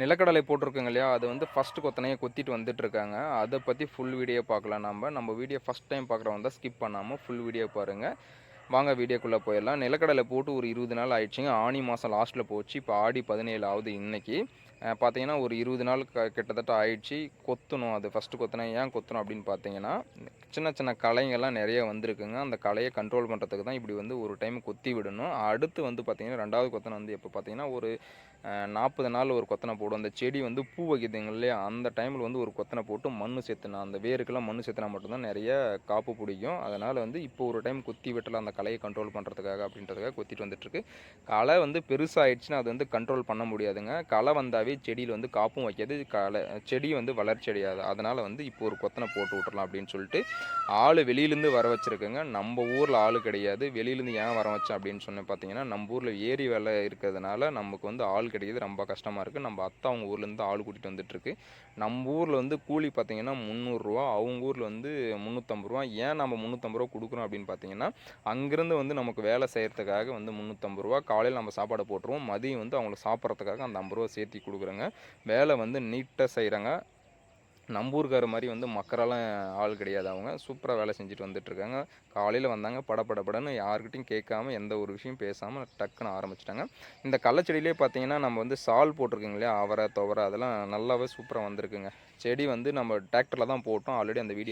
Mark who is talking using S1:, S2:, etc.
S1: நிலக்கடலை போட்டிருக்குங்க இல்லையா? அது வந்து ஃபஸ்ட்டு கொத்தனையை கொத்திட்டு வந்துட்டு இருக்காங்க அதை பற்றி ஃபுல் வீடியோ பார்க்கலாம் நம்ம நம்ம வீடியோ ஃபஸ்ட் டைம் பார்க்குறவங்க தான் ஸ்கிப் பண்ணாமல் ஃபுல் வீடியோ பாருங்கள் வாங்க வீடியோக்குள்ளே போயிடலாம். நிலக்கடலை போட்டு ஒரு இருபது நாள் ஆயிடுச்சுங்க. ஆனி மாதம் லாஸ்ட்டில் போச்சு. இப்போ ஆடி பதினேழு ஆகுது பார்த்தீங்கன்னா ஒரு இருபது நாள் க கிட்டத்தட்ட ஆயிடுச்சு. கொத்தணும் அது ஃபஸ்ட்டு கொத்தனை. ஏன் கொத்தணும் அப்படின்னு பார்த்தீங்கன்னா சின்ன சின்ன கலைங்கள்லாம் நிறைய வந்திருக்குங்க. அந்த களையை கண்ட்ரோல் பண்ணுறதுக்கு தான் இப்படி வந்து ஒரு டைம் கொத்தி விடணும். அடுத்து வந்து பார்த்திங்கன்னா ரெண்டாவது கொத்தனை வந்து எப்போ பார்த்தீங்கன்னா ஒரு நாற்பது நாள் ஒரு கொத்தனை போடும். அந்த செடி வந்து பூ வைக்குதுங்க இல்லையா? அந்த டைமில் வந்து ஒரு கொத்தனை போட்டு மண் சேர்த்துனா அந்த வேருக்கெல்லாம் மண் சேர்த்துனா மட்டும்தான் நிறைய காப்பு பிடிக்கும். அதனால் வந்து இப்போ ஒரு டைம் கொத்தி விட்டலாம் அந்த களையை கண்ட்ரோல் பண்ணுறதுக்காக அப்படின்றதுக்காக கொத்திட்டு வந்துட்டுருக்கு. களை வந்து பெருசாகிடுச்சுன்னா அது வந்து கண்ட்ரோல் பண்ண முடியாதுங்க. களை வந்தாவே செடியில் வந்து காப்பும் வைக்காது. களை செடி வந்து வளர்ச்சி அடையாது அதனால் வந்து இப்போ ஒரு கொத்தனை போட்டு விட்டுறலாம் அப்படின்னு சொல்லிட்டு ஆள் வெளியிலேருந்து வர வச்சுருக்கேங்க. நம்ம ஊரில் ஆள் கிடையாது. வெளியிலேருந்து ஏன் வர வச்சேன் அப்படின்னு சொன்னேன் பார்த்தீங்கன்னா நம்ம ஊரில் ஏரி வேலை இருக்கிறதுனால நமக்கு வந்து ஆள் கிடைக்கிறது ரொம்ப கஷ்டமாக இருக்குது நம்ம அத்தை அவங்க ஊர்லேருந்து ஆள் கூட்டிகிட்டு வந்துட்டுருக்கு நம்ம ஊரில் வந்து கூலி பார்த்தீங்கன்னா முந்நூறுரூவா அவங்க ஊரில் வந்து முந்நூற்றம்பது ரூபா. ஏன் நம்ம முந்நூற்றம்பது ரூபா கொடுக்குறோம் அப்படின்னு பார்த்தீங்கன்னா அங்கேருந்து வந்து நமக்கு வேலை செய்கிறதுக்காக வந்து முந்நூற்றம்பது ரூபா காலையில் நம்ம சாப்பாடு போட்டுருவோம். மதியம் வந்து அவங்களுக்கு சாப்பிட்றதுக்காக அந்த ஐம்பது ரூபா சேர்த்தி கொடுக்குறோங்க. வேலை வந்து நீட்டாக செய்கிறாங்க நம்பூர்கார மாதிரி வந்து மக்கரெல்லாம் ஆள் கிடையாது அவங்க. சூப்பராக வேலை செஞ்சுட்டு வந்துட்டுருக்காங்க. காலையில் வந்தாங்க பட படன்னு யாருக்கிட்டையும் கேட்காம எந்த ஒரு விஷயம் பேசாமல் டக்குன்னு ஆரம்பிச்சிட்டாங்க. இந்த கள்ளச்செடியிலே பார்த்தீங்கன்னா நம்ம வந்து சால் போட்டிருக்கோங்க இல்லையா? அவரை துவரை அதெல்லாம் நல்லாவே சூப்பராக வந்திருக்குங்க. செடி வந்து நம்ம டிராக்டரில் தான் போட்டோம். ஆல்ரெடி அந்த வீடியோ